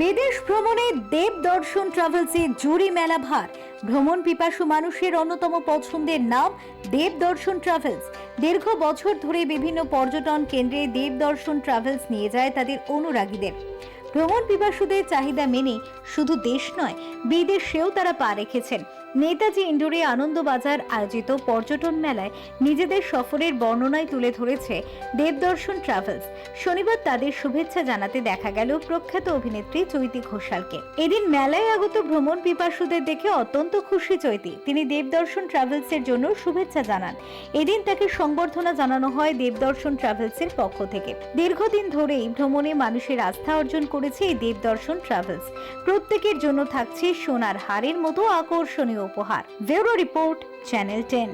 বিদেশ ভ্রমণে দেব দর্শন ট্রাভেলসে জুড়ি মেলা ভার। ভ্রমণ পিপাসু মানুষের অন্যতম পছন্দের নাম দেব দর্শন ট্রাভেলস। দীর্ঘ বছর ধরে বিভিন্ন পর্যটন কেন্দ্রে দেব দর্শন ট্রাভেলস নিয়ে যায় তাদের অনুরাগীদের। ভ্রমণ পিপাসুদের চাহিদা মেনে শুধু দেশ নয়, বিদেশেও তারা পা রেখেছেন। নেতাজি ইন্ডোরে আনন্দবাজার আয়োজিত পর্যটন মেলায় নিজেদের সফরের বর্ণনায় তুলে ধরেছে দেবদর্শন ট্রাভেলস। শনিবার তাদের শুভেচ্ছা জানাতে দেখা গেল প্রখ্যাত অভিনেত্রী চৈতি ঘোষালকে। এদিন মেলায় আগত ভ্রমণ পিপাসুদের দেখে অত্যন্ত খুশি চৈতি। তিনি দেবদর্শন ট্রাভেলসের জন্য শুভেচ্ছা জানান। এদিন তাকে সংবর্ধনা জানানো হয় দেবদর্শন ট্রাভেলসের পক্ষ থেকে। দীর্ঘদিন ধরেই ভ্রমণে মানুষের আস্থা অর্জন করেছে দেবদর্শন ট্রাভেলস প্রত্যেকের জন্য থাকছে সোনার হারের মতো আকর্ষণীয় উপহার। Bureau report, channel ten.